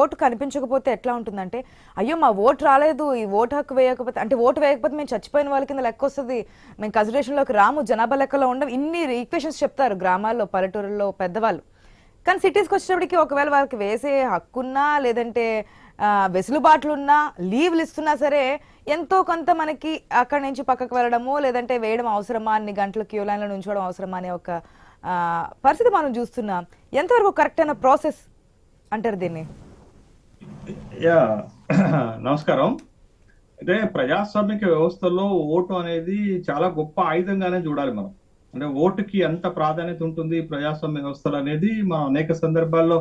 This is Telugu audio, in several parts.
ఓటు కనిపించకపోతే ఎట్లా ఉంటుందంటే అయ్యో మా ఓటు రాలేదు ఈ ఓటు హక్కు వేయకపోతే అంటే ఓటు వేయకపోతే మేము చచ్చిపోయిన వాళ్ళ కింద లెక్క వస్తుంది. మేము కన్సిడరేషన్లోకి రాము జనాభా లెక్కలో ఉండం ఇన్ని ఈక్వేషన్స్ చెప్తారు గ్రామాల్లో పల్లెటూరుల్లో పెద్దవాళ్ళు. కానీ సిటీస్కి వచ్చేటప్పటికి ఒకవేళ వాళ్ళకి వేసే హక్కున్నా లేదంటే వెసులుబాట్లు వెసులుబాట్లున్నా లీవ్లు ఇస్తున్నా సరే ఎంతో కొంత మనకి అక్కడి నుంచి పక్కకు వెళ్ళడము లేదంటే వేయడం అవసరమా అన్ని గంటలు క్యూ లైన్లో నుంచోవడం అవసరమా అనే ఒక పరిస్థితి మనం చూస్తున్నాం. ఎంతవరకు కరెక్ట్ అయిన ప్రాసెస్ అంటారు దీన్ని? యా. నమస్కారం. అయితే ప్రజాస్వామిక వ్యవస్థలో ఓటు అనేది చాలా గొప్ప ఆయుధంగానే చూడాలి మనం. అంటే ఓటుకి ఎంత ప్రాధాన్యత ఉంటుంది ప్రజాస్వామ్య వ్యవస్థలు అనేది మనం అనేక సందర్భాల్లో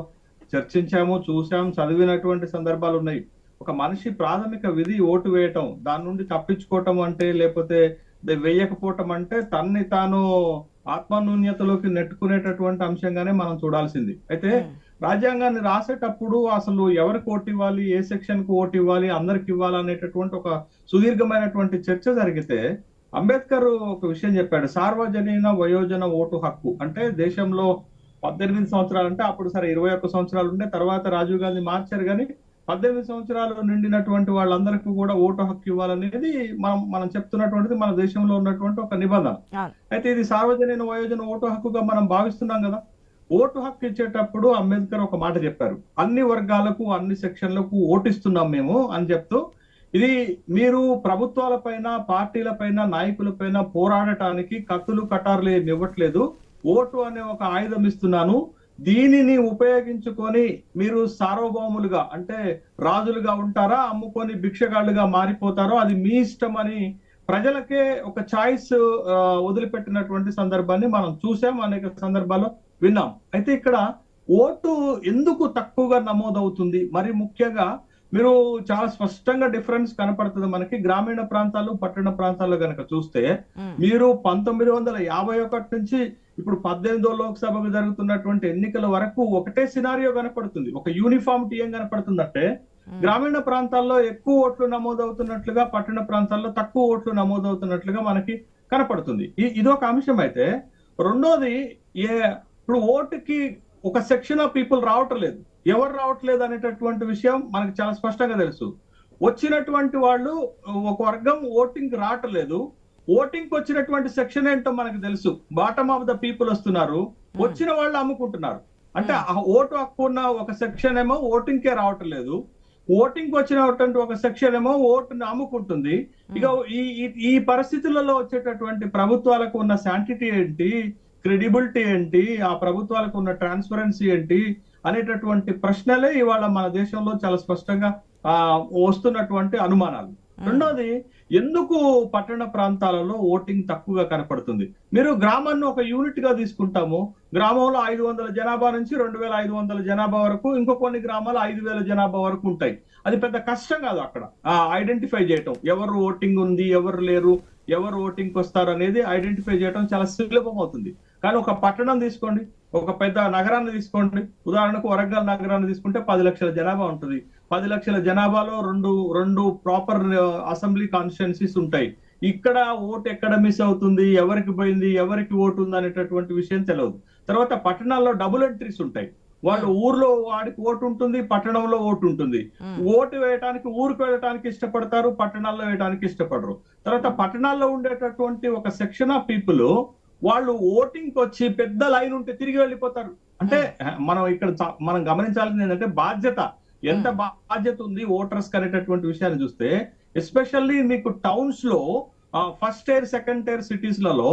చర్చించాము చూసాం చదివినటువంటి సందర్భాలు ఉన్నాయి. ఒక మనిషి ప్రాథమిక విధి ఓటు వేయటం దాని నుండి తప్పించుకోవటం అంటే లేకపోతే వేయకపోవటం అంటే తన్ని తాను ఆత్మన్యూన్యతలోకి నెట్టుకునేటటువంటి అంశంగానే మనం చూడాల్సింది. అయితే hmm. రాజ్యాంగాన్ని రాసేటప్పుడు అసలు ఎవరికి ఓటు ఇవ్వాలి ఏ సెక్షన్కు ఓటు ఇవ్వాలి అందరికి ఇవ్వాలి అనేటటువంటి ఒక సుదీర్ఘమైనటువంటి చర్చ జరిగితే అంబేద్కర్ ఒక విషయం చెప్పాడు సార్వజనీన వయోజన ఓటు హక్కు. అంటే దేశంలో పద్దెనిమిది సంవత్సరాలు అంటే అప్పుడు సరే ఇరవై ఒక్క సంవత్సరాలు ఉండే తర్వాత రాజీవ్ గాంధీ మార్చారు కానీ పద్దెనిమిది సంవత్సరాలు నిండినటువంటి వాళ్ళందరికీ కూడా ఓటు హక్కు ఇవ్వాలనేది మనం మనం చెప్తున్నటువంటిది మన దేశంలో ఉన్నటువంటి ఒక నిబంధన. అయితే ఇది సార్వజనీన వయోజన ఓటు హక్కుగా మనం భావిస్తున్నాం కదా. ఓటు హక్కు ఇచ్చేటప్పుడు అంబేద్కర్ ఒక మాట చెప్పారు. అన్ని వర్గాలకు అన్ని సెక్షన్లకు ఓటిస్తున్నాం మేము అని చెప్తూ ఇది మీరు ప్రభుత్వాలపైన నాయకుల పైన పోరాడటానికి కత్తులు కటార్లు ఏమి ఇవ్వట్లేదు. ఓటు అనే ఒక ఆయుధం ఇస్తున్నాను. దీనిని ఉపయోగించుకొని మీరు సార్వభౌములుగా అంటే రాజులుగా ఉంటారా అమ్ముకొని భిక్షగాళ్ళుగా మారిపోతారో అది మీ ఇష్టం అని ప్రజలకే ఒక చాయిస్ వదిలిపెట్టినటువంటి సందర్భాన్ని మనం చూసాం. అనేక సందర్భాల్లో విన్నాం. అయితే ఇక్కడ ఓటు ఎందుకు తక్కువగా నమోదవుతుంది? మరి ముఖ్యంగా మీరు చాలా స్పష్టంగా డిఫరెన్స్ కనపడుతుంది మనకి. గ్రామీణ ప్రాంతాలు పట్టణ ప్రాంతాల్లో గనక చూస్తే. మీరు పంతొమ్మిది వందల యాభై ఒకటి నుంచి ఇప్పుడు పద్దెనిమిదో లోక్సభకు జరుగుతున్నటువంటి ఎన్నికల వరకు ఒకటే సినారియో కనపడుతుంది. ఒక యూనిఫామిటీ ఏం కనపడుతుందంటే. గ్రామీణ ప్రాంతాల్లో ఎక్కువ ఓట్లు నమోదవుతున్నట్లుగా పట్టణ ప్రాంతాల్లో తక్కువ ఓట్లు నమోదవుతున్నట్లుగా మనకి కనపడుతుంది. ఇ- ఇదొక అంశం అయితే. రెండోది ఏ ఇప్పుడు ఓటుకి ఒక సెక్షన్ ఆఫ్ పీపుల్ రావటం లేదు ఎవరు రావట్లేదు అనేటటువంటి విషయం మనకి చాలా స్పష్టంగా తెలుసు. వచ్చినటువంటి వాళ్ళు ఒక వర్గం ఓటింగ్ రావట్లేదు. ఓటింగ్ వచ్చినటువంటి సెక్షన్ ఏంటో మనకు తెలుసు. బాటమ్ ఆఫ్ ద పీపుల్ వస్తున్నారు. వచ్చిన వాళ్ళు అమ్ముకుంటున్నారు. అంటే ఆ ఓటు హక్కు ఉన్న ఒక సెక్షన్ ఏమో ఓటింగ్ కే రావటం లేదు ఓటింగ్ వచ్చినటువంటి ఒక సెక్షన్ ఏమో ఓటుని అమ్ముకుంటుంది. ఇక ఈ- ఈ పరిస్థితులలో వచ్చేటటువంటి ప్రభుత్వాలకు ఉన్న శాంటిటీ ఏంటి? క్రెడిబిలిటీ ఏంటి? ఆ ప్రభుత్వాలకు ఉన్న ట్రాన్స్పరెన్సీ ఏంటి? అనేటటువంటి ప్రశ్నలే ఇవాళ మన దేశంలో చాలా స్పష్టంగా ఆ వస్తున్నటువంటి అనుమానాలు. రెండోది ఎందుకు పట్టణ ప్రాంతాలలో ఓటింగ్ తక్కువగా కనపడుతుంది? మీరు గ్రామాన్ని ఒక యూనిట్గా తీసుకుంటాము. గ్రామంలో ఐదు వందల జనాభా నుంచి రెండు వేల ఐదు వందల జనాభా వరకు ఇంకో కొన్ని గ్రామాలు ఐదు వేల జనాభా వరకు ఉంటాయి. అది పెద్ద కష్టం కాదు అక్కడ. ఐడెంటిఫై చేయటం. ఎవరు ఓటింగ్ ఉంది ఎవరు లేరు ఎవరు ఓటింగ్ వస్తారు అనేది ఐడెంటిఫై చేయడం చాలా సులభం అవుతుంది కానీ ఒక పట్టణం తీసుకోండి ఒక పెద్ద నగరాన్ని తీసుకోండి. ఉదాహరణకు వరంగల్ నగరాన్ని తీసుకుంటే పది లక్షల జనాభా ఉంటుంది. పది లక్షల జనాభాలో రెండు రెండు ప్రాపర్ అసెంబ్లీ కాన్స్టిట్యున్సీస్ ఉంటాయి. ఇక్కడ ఓటు ఎక్కడ మిస్ అవుతుంది ఎవరికి పోయింది ఎవరికి ఓటు ఉంది అనేటటువంటి విషయం తెలియదు తర్వాత పట్టణాల్లో డబుల్ ఎంట్రీస్ ఉంటాయి. వాళ్ళు ఊర్లో వాడికి ఓటు ఉంటుంది పట్టణంలో ఓటు ఉంటుంది. మ్మ్. ఓటు వేయడానికి ఊరికి వెళ్ళడానికి ఇష్టపడతారు పట్టణాల్లో వేయడానికి ఇష్టపడరు. తర్వాత పట్టణాల్లో ఉండేటటువంటి ఒక సెక్షన్ ఆఫ్ పీపుల్ వాళ్ళు ఓటింగ్ వచ్చి పెద్ద లైన్ ఉంటే తిరిగి వెళ్ళిపోతారు. అంటే మనం ఇక్కడ మనం గమనించాల్సింది ఏంటంటే బాధ్యత. ఎంత బాధ్యత ఉంది ఓటర్స్ అనేటటువంటి విషయాన్ని చూస్తే ఎస్పెషల్లీ మీకు టౌన్స్లో ఫస్ట్ టైర్ సెకండ్ టైర్ సిటీస్లలో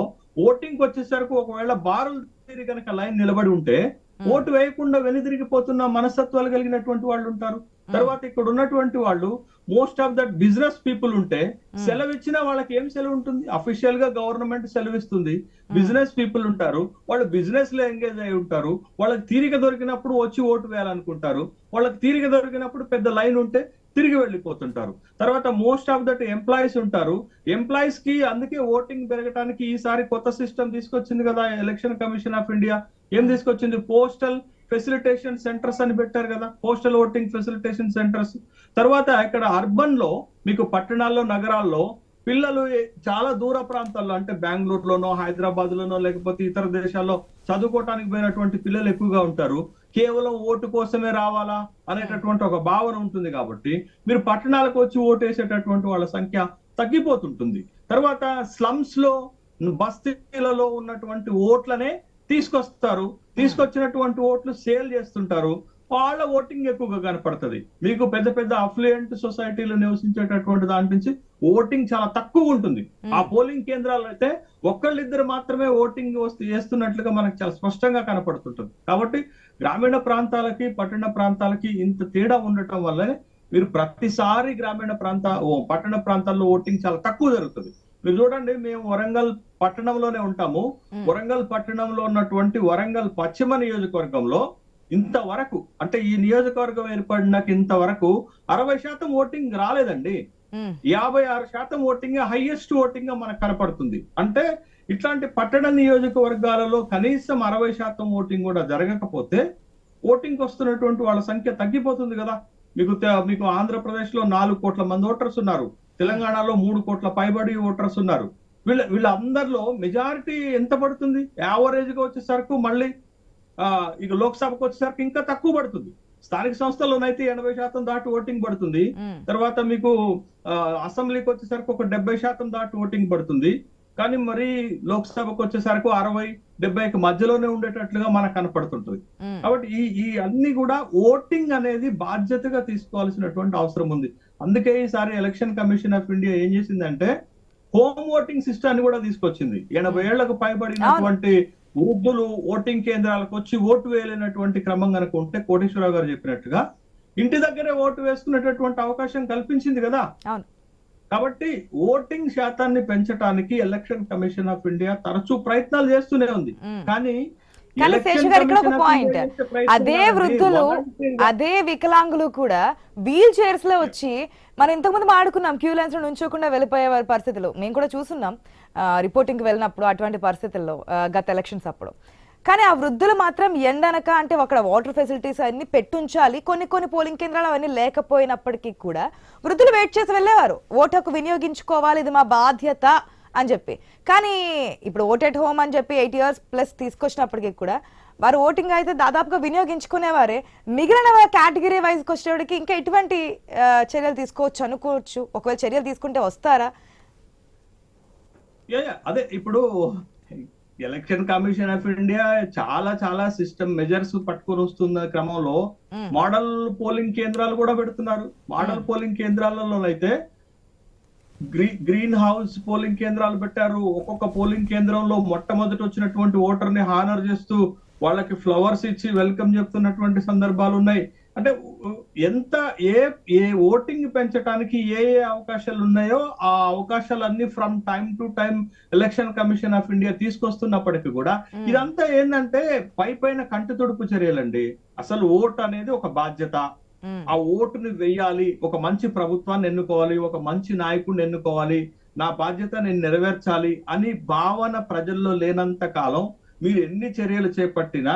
ఓటింగ్ వచ్చేసరికి ఒకవేళ బారులు తిరిగి కనుక లైన్ నిలబడి ఉంటే ఓటు వేయకుండా వెనుదిరిగిపోతున్న మనస్తత్వాలు కలిగినటువంటి వాళ్ళు ఉంటారు. తర్వాత ఇక్కడ ఉన్నటువంటి వాళ్ళు most of that business people ఉంటే సెలవు ఇచ్చినా వాళ్ళకి ఏం సెలవు ఉంటుంది? అఫీషియల్గా గవర్నమెంట్ సెలవు ఇస్తుంది. బిజినెస్ పీపుల్ ఉంటారు. వాళ్ళు బిజినెస్లో ఎంగేజ్ అయి ఉంటారు. వాళ్ళకి తీరిక దొరికినప్పుడు వచ్చి ఓటు వేయాలనుకుంటారు. వాళ్ళకి తీరిక దొరికినప్పుడు పెద్ద లైన్ ఉంటే తిరిగి వెళ్ళిపోతుంటారు. తర్వాత మోస్ట్ ఆఫ్ దట్ ఎంప్లాయీస్ ఉంటారు. ఎంప్లాయీస్కి అందుకే ఓటింగ్ పెరగడానికి ఈసారి కొత్త సిస్టమ్ తీసుకొచ్చింది కదా ఎలక్షన్ కమిషన్ ఆఫ్ ఇండియా ఏం తీసుకొచ్చింది? పోస్టల్ ఫెసిలిటేషన్ సెంటర్స్ అని పెట్టారు కదా పోస్టల్ ఓటింగ్ ఫెసిలిటేషన్ సెంటర్స్ తర్వాత ఇక్కడ అర్బన్లో మీకు పట్టణాల్లో నగరాల్లో పిల్లలు చాలా దూర ప్రాంతాల్లో అంటే బెంగళూరులోనో హైదరాబాద్ లోనో లేకపోతే ఇతర దేశాల్లో చదువుకోవటానికి పోయినటువంటి పిల్లలు ఎక్కువగా ఉంటారు. కేవలం ఓటు కోసమే రావాలా అనేటటువంటి ఒక భావన ఉంటుంది కాబట్టి మీరు పట్టణాలకు వచ్చి ఓటు వేసేటటువంటి వాళ్ళ సంఖ్య తగ్గిపోతుంటుంది. తర్వాత స్లమ్స్లో బస్తీలలో ఉన్నటువంటి ఓట్లనే తీసుకొస్తారు. తీసుకొచ్చినటువంటి ఓట్లు సేల్ చేస్తుంటారు. వాళ్ళ ఓటింగ్ ఎక్కువగా కనపడుతుంది. మీకు పెద్ద పెద్ద అఫ్లుయెంట్ సొసైటీలో నివసించేటటువంటి దాని నుంచి ఓటింగ్ చాలా తక్కువ ఉంటుంది. ఆ పోలింగ్ కేంద్రాలు అయితే ఒక్కళ్ళిద్దరు మాత్రమే ఓటింగ్ వస్తు చేస్తున్నట్లుగా మనకు చాలా స్పష్టంగా కనపడుతుంటుంది. కాబట్టి గ్రామీణ ప్రాంతాలకి పట్టణ ప్రాంతాలకి ఇంత తేడా ఉండటం వల్లనే మీరు ప్రతిసారి గ్రామీణ ప్రాంత పట్టణ ప్రాంతాల్లో ఓటింగ్ చాలా తక్కువ జరుగుతుంది. మీరు చూడండి మేము వరంగల్ పట్టణంలోనే ఉంటాము. వరంగల్ పట్టణంలో ఉన్నటువంటి వరంగల్ పశ్చిమ నియోజకవర్గంలో ఇంతవరకు అంటే ఈ నియోజకవర్గం ఏర్పడినాక ఇంతవరకు అరవై శాతం ఓటింగ్ రాలేదండి. యాభై ఆరు శాతం ఓటింగ్ హైయెస్ట్ ఓటింగ్ మనకు కనపడుతుంది. అంటే ఇట్లాంటి పట్టణ నియోజకవర్గాలలో కనీసం అరవై శాతం ఓటింగ్ కూడా జరగకపోతే ఓటింగ్ వస్తున్నటువంటి వాళ్ళ సంఖ్య తగ్గిపోతుంది కదా. మీకు మీకు ఆంధ్రప్రదేశ్లో నాలుగు కోట్ల మంది ఓటర్స్ ఉన్నారు. తెలంగాణలో మూడు కోట్ల పైబడి ఓటర్స్ ఉన్నారు. వీళ్ళ వీళ్ళందరిలో మెజారిటీ ఎంత పడుతుంది? యావరేజ్గా వచ్చేసరికి మళ్ళీ ఇక లోక్సభకు వచ్చేసరికి ఇంకా తక్కువ పడుతుంది. స్థానిక సంస్థల్లోనైతే ఎనభై శాతం దాటి ఓటింగ్ పడుతుంది. తర్వాత మీకు అసెంబ్లీకి వచ్చేసరికి ఒక డెబ్బై శాతం దాటి ఓటింగ్ పడుతుంది. కానీ మరి లోక్సభకు వచ్చేసరికి అరవై డెబ్బైకి మధ్యలోనే ఉండేటట్లుగా మనకు కనపడుతుంటుంది. కాబట్టి ఈ ఈ అన్ని కూడా ఓటింగ్ అనేది బాధ్యతగా తీసుకోవాల్సినటువంటి అవసరం ఉంది. అందుకే ఈసారి ఎలక్షన్ కమిషన్ ఆఫ్ ఇండియా ఏం చేసిందంటే హోమ్ ఓటింగ్ సిస్టాన్ని కూడా తీసుకొచ్చింది. ఎనభై ఏళ్ళకు పైబడినటువంటి వృద్ధులు ఓటింగ్ కేంద్రాలకు వచ్చి ఓటు వేయలేనటువంటి క్రమం కనుక ఉంటే కోటేశ్వరరావు గారు చెప్పినట్టుగా ఇంటి దగ్గరే ఓటు వేసుకునేటటువంటి అవకాశం కల్పించింది కదా. కాబట్టి ఓటింగ్ శాతాన్ని పెంచడానికి ఎలక్షన్ కమిషన్ ఆఫ్ ఇండియా తరచూ ప్రయత్నాలు చేస్తూనే ఉంది. కానీ కానీ శేషు గారు ఇక్కడ ఒక పాయింట్. అదే. వృద్ధులు అదే వికలాంగులు కూడా వీల్ చైర్స్లో వచ్చి మనం ఇంతకుముందు మాడుకున్నాం క్యూ లైన్స్లో నుంచోకుండా వెళ్ళిపోయే వారి పరిస్థితులు. మేము కూడా చూస్తున్నాం రిపోర్టింగ్కి వెళ్ళినప్పుడు అటువంటి పరిస్థితుల్లో గత ఎలక్షన్స్ అప్పుడు. కానీ ఆ వృద్ధులు మాత్రం ఎండనక అంటే అక్కడ వాటర్ ఫెసిలిటీస్ అన్ని పెట్టుంచాలి కొన్ని కొన్ని పోలింగ్ కేంద్రాలు అవన్నీ లేకపోయినప్పటికీ కూడా వృద్ధులు వెయిట్ చేసి వెళ్ళేవారు. ఓటు హక్కు వినియోగించుకోవాలి ఇది మా బాధ్యత అని చెప్పి. కానీ ఇప్పుడు ఓట్ ఎట్ హోమ్ అని చెప్పి ఎయిట్ ఇయర్స్ ప్లస్ తీసుకొచ్చినప్పటికీ కూడా వారు ఓటింగ్ అయితే దాదాపుగా వినియోగించుకునేవారే. మిగిలిన కేటగిరీ వైజ్కి వచ్చేవాడికి ఇంకా ఎటువంటి చర్యలు తీసుకోవచ్చు అనుకోవచ్చు. ఒకవేళ చర్యలు తీసుకుంటే వస్తారా? అదే ఇప్పుడు ఎలక్షన్ కమిషన్ ఆఫ్ ఇండియా చాలా చాలా సిస్టమ్ మెజర్స్ పట్టుకొని వస్తున్న క్రమంలో. మోడల్ పోలింగ్ కేంద్రాలు కూడా పెడుతున్నారు. మోడల్ పోలింగ్ కేంద్రాలలో అయితే గ్రీ గ్రీన్ హౌస్ పోలింగ్ కేంద్రాలు పెట్టారు. ఒక్కొక్క పోలింగ్ కేంద్రంలో మొట్టమొదటి వచ్చినటువంటి ఓటర్ని హానర్ చేస్తూ వాళ్ళకి ఫ్లవర్స్ ఇచ్చి వెల్కమ్ చెప్తున్నటువంటి సందర్భాలు ఉన్నాయి అంటే ఎంత ఏ ఏ ఓటింగ్ పెంచడానికి ఏ ఏ అవకాశాలు ఉన్నాయో ఆ అవకాశాలన్నీ from time to time election commission of India తీసుకొస్తున్నప్పటికీ కూడా ఇదంతా ఏంటంటే పై పైన కంటి తుడుపు చర్యలండి. అసలు ఓట్ అనేది ఒక బాధ్యత. ఆ ఓటుని వెయ్యాలి ఒక మంచి ప్రభుత్వాన్ని ఎన్నుకోవాలి. ఒక మంచి నాయకుడిని ఎన్నుకోవాలి. నా బాధ్యత నేను నెరవేర్చాలి అని భావన ప్రజల్లో లేనంత కాలం మీరు ఎన్ని చర్యలు చేపట్టినా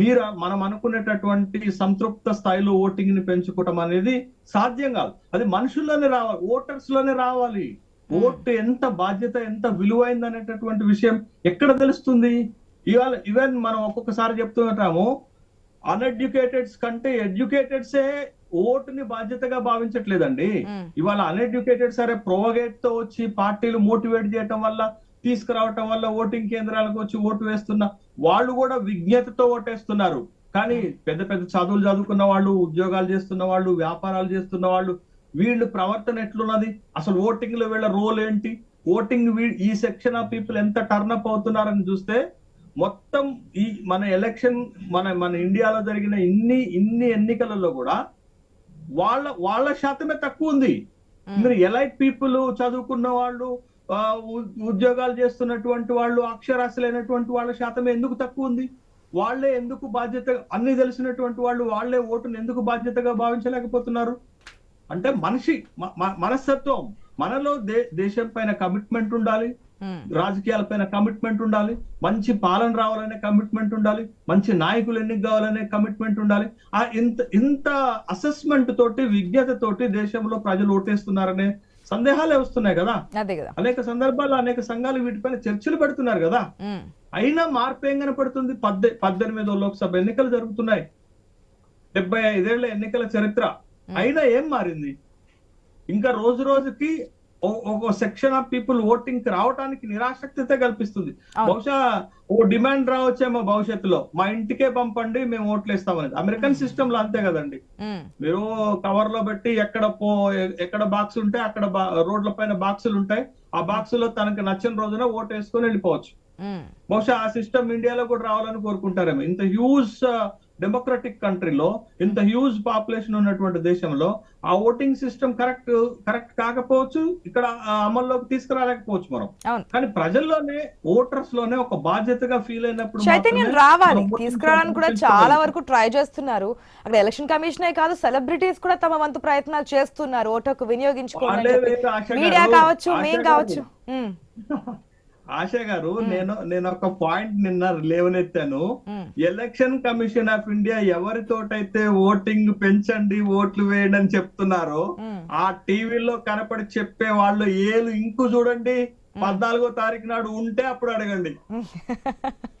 మీరు మనం అనుకునేటటువంటి సంతృప్త స్థాయిలో ఓటింగ్ని పెంచుకోవటం అనేది సాధ్యం కాదు. అది మనుషుల్లోనే రావాలి ఓటర్స్లోనే రావాలి ఓటు ఎంత బాధ్యత ఎంత విలువైంది అనేటటువంటి విషయం ఎక్కడ తెలుస్తుంది? ఇవాళ ఈవెన్ మనం ఒక్కొక్కసారి చెప్తుంటాము అన్ఎడ్యుకేటెడ్స్ కంటే ఎడ్యుకేటెడ్సే ఓటుని బాధ్యతగా భావించట్లేదండి. ఇవాళ అన్ఎడ్యుకేటెడ్ సరే ప్రోవగేట్తో వచ్చి పార్టీలు మోటివేట్ చేయటం వల్ల తీసుకురావటం వల్ల ఓటింగ్ కేంద్రాలకు వచ్చి ఓటు వేస్తున్న వాళ్ళు కూడా విజ్ఞతతో ఓటేస్తున్నారు. కానీ పెద్ద పెద్ద చదువులు చదువుకున్న వాళ్ళు ఉద్యోగాలు చేస్తున్న వాళ్ళు వ్యాపారాలు చేస్తున్న వాళ్ళు వీళ్ళు ప్రవర్తన ఎట్లున్నది? అసలు ఓటింగ్లో వీళ్ళ రోల్ ఏంటి? ఓటింగ్ ఈ సెక్షన్ ఆఫ్ పీపుల్ ఎంత టర్నప్ అవుతున్నారని చూస్తే మొత్తం ఈ మన ఎలక్షన్ మన మన ఇండియాలో జరిగిన ఇన్ని ఇన్ని ఎన్నికలలో కూడా వాళ్ళ వాళ్ళ శాతమే తక్కువ ఉంది. మీరు ఎలైట్ పీపుల్ చదువుకున్న వాళ్ళు ఉద్యోగాలు చేస్తున్నటువంటి వాళ్ళు అక్షరాస్యులైనటువంటి వాళ్ళ శాతం ఎందుకు తక్కువ ఉంది? వాళ్ళే ఎందుకు బాధ్యత అన్ని తెలిసినటువంటి వాళ్ళు వాళ్ళే ఓటును ఎందుకు బాధ్యతగా భావించలేకపోతున్నారు? అంటే మనిషి మనస్తత్వం మనలో దే దేశం పైన కమిట్మెంట్ ఉండాలి. రాజకీయాల పైన కమిట్మెంట్ ఉండాలి మంచి పాలన రావాలనే కమిట్మెంట్ ఉండాలి మంచి నాయకులు ఎన్నిక కావాలనే కమిట్మెంట్ ఉండాలి. ఆ ఇంత ఇంత అసెస్మెంట్ తోటి విజ్ఞత తోటి దేశంలో ప్రజలు ఓటేస్తున్నారనే సందేహాలే వస్తున్నాయి కదా. అనేక సందర్భాల్లో అనేక సంఘాలు వీటిపైన చర్చలు పెడుతున్నారు కదా. అయినా మార్పు ఏం కనపడుతుంది? పద్దె పద్దెనిమిదో లోక్సభ ఎన్నికలు జరుగుతున్నాయి. డెబ్బై ఐదేళ్ళ ఎన్నికల చరిత్ర. అయినా ఏం మారింది? ఇంకా రోజు రోజుకి ఒక సెక్షన్ ఆఫ్ పీపుల్ ఓటింగ్కి రావడానికి నిరాసక్తత కల్పిస్తుంది. బహుశా ఓ డిమాండ్ రావచ్చేమో భవిష్యత్తులో. మా ఇంటికే పంపండి మేము ఓట్లు వేస్తామనేది. అమెరికన్ సిస్టమ్లో అంతే కదండి. మీరు కవర్లో పెట్టి ఎక్కడ పో ఎక్కడ బాక్స్ ఉంటే అక్కడ బా- రోడ్ల పైన బాక్సులు ఉంటాయి. ఆ బాక్సులో తనకు నచ్చిన రోజున ఓటు వేసుకొని వెళ్ళిపోవచ్చు. బహుశా ఆ సిస్టమ్ ఇండియాలో కూడా రావాలని కోరుకుంటారేమో. ఇంత హ్యూజ్ డెమోక్రటిక్ కంట్రీలో ఇంత హ్యూజ్ పాపులేషన్ ఉన్నటువంటి దేశంలో ఆ ఓటింగ్ సిస్టమ్ కరెక్ట్ కరెక్ట్ కాకపోవచ్చు ఇక్కడ అమల్లోకి తీసుకురాలేకపోవచ్చు మనం. కానీ ప్రజల్లోనే ఓటర్స్లోనే ఒక బాధ్యతగా ఫీల్ అయినప్పుడు చైతన్యం రావాలి. తీసుకురావడానికి కూడా చాలా. వరకు ట్రై చేస్తున్నారు. అక్కడ ఎలక్షన్ కమిషనే కాదు సెలబ్రిటీస్ కూడా తమ వంతు ప్రయత్నాలు చేస్తున్నారు. వేరు ఆశ మీడియా కావచ్చు మేం. కావచ్చు. ఆశ గారు నేను నేను ఒక పాయింట్ నిన్న లేవనెత్తాను. ఎలక్షన్ కమిషన్ ఆఫ్ ఇండియా ఎవరితోటైతే ఓటింగ్ పెంచండి ఓట్లు వేయండి అని చెప్తున్నారో ఆ టీవీలో కనపడి చెప్పే వాళ్ళు ఏలు ఇంకు చూడండి పద్నాలుగో తారీఖు నాడు ఉంటే అప్పుడు అడగండి.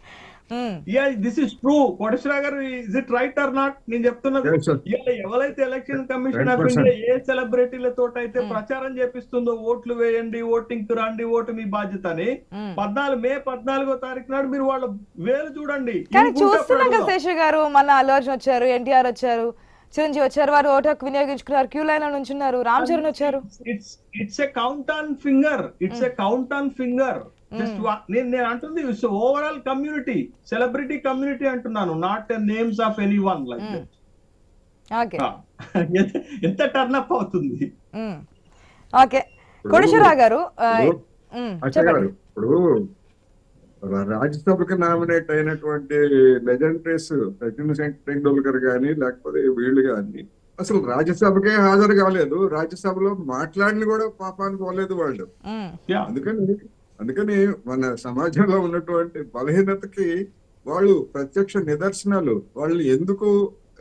This is true Koteswara garu is it right or not నేను చెప్తున్నది. ఇవాళ ఎవరైతే ఎలక్షన్ కమిషన్ ఆఫ్ 100%. ఇండియా ఏ సెలబ్రిటీలతో అయితే ప్రచారం చేపిస్తుందో ఓట్లు వేయండి ఓటింగ్కు రండి ఓటు మీ బాధ్యత అని ఉమ్. పద్నాలుగు మే పద్నాలుగో తారీఖు నాడు మీరు వాళ్ళ వేలు చూడండి. చూస్తున్నాం కదా. శేష గారు మన అల్లు అర్జున్ వచ్చారు ఎన్టీఆర్ వచ్చారు చిరంజీవి వచ్చారు వారు ఓటు హక్కు వినియోగించుకున్నారు క్యూ లైన్లో నుంచున్నారు రామ్ చరణ్ వచ్చారు. It's it's a count on finger it's a count on finger just నేను నేను అంటుంది ఓవరాల్ కమ్యూనిటీ సెలబ్రిటీ కమ్యూనిటీ అంటున్నాను not names of any one like okay ఎంత టర్న్ అప్ అవుతుంది. ఓకే కోటేశ్వరరావు గారు ఇప్పుడు రా- రాజ్యసభకి నామినేట్ అయినటువంటి లెజెండరీస్ సచిన్ టెండూల్కర్ గాని లేకపోతే వీళ్ళు గాని అసలు రాజ్యసభకే హాజరు కాలేదు. రాజ్యసభలో మాట్లాడిన కూడా పాపానికి పోలేదు వాళ్ళు. అందుకని అందుకని మన సమాజంలో ఉన్నటువంటి బలహీనతకి వాళ్ళు ప్రత్యక్ష నిదర్శనాలు వాళ్ళు ఎందుకు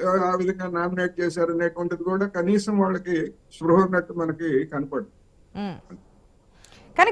ఆ, విధంగా నామినేట్ చేశారు అనేటువంటిది కూడా కనీసం వాళ్ళకి స్పృహ ఉన్నట్టు మనకి కనపడు కానీ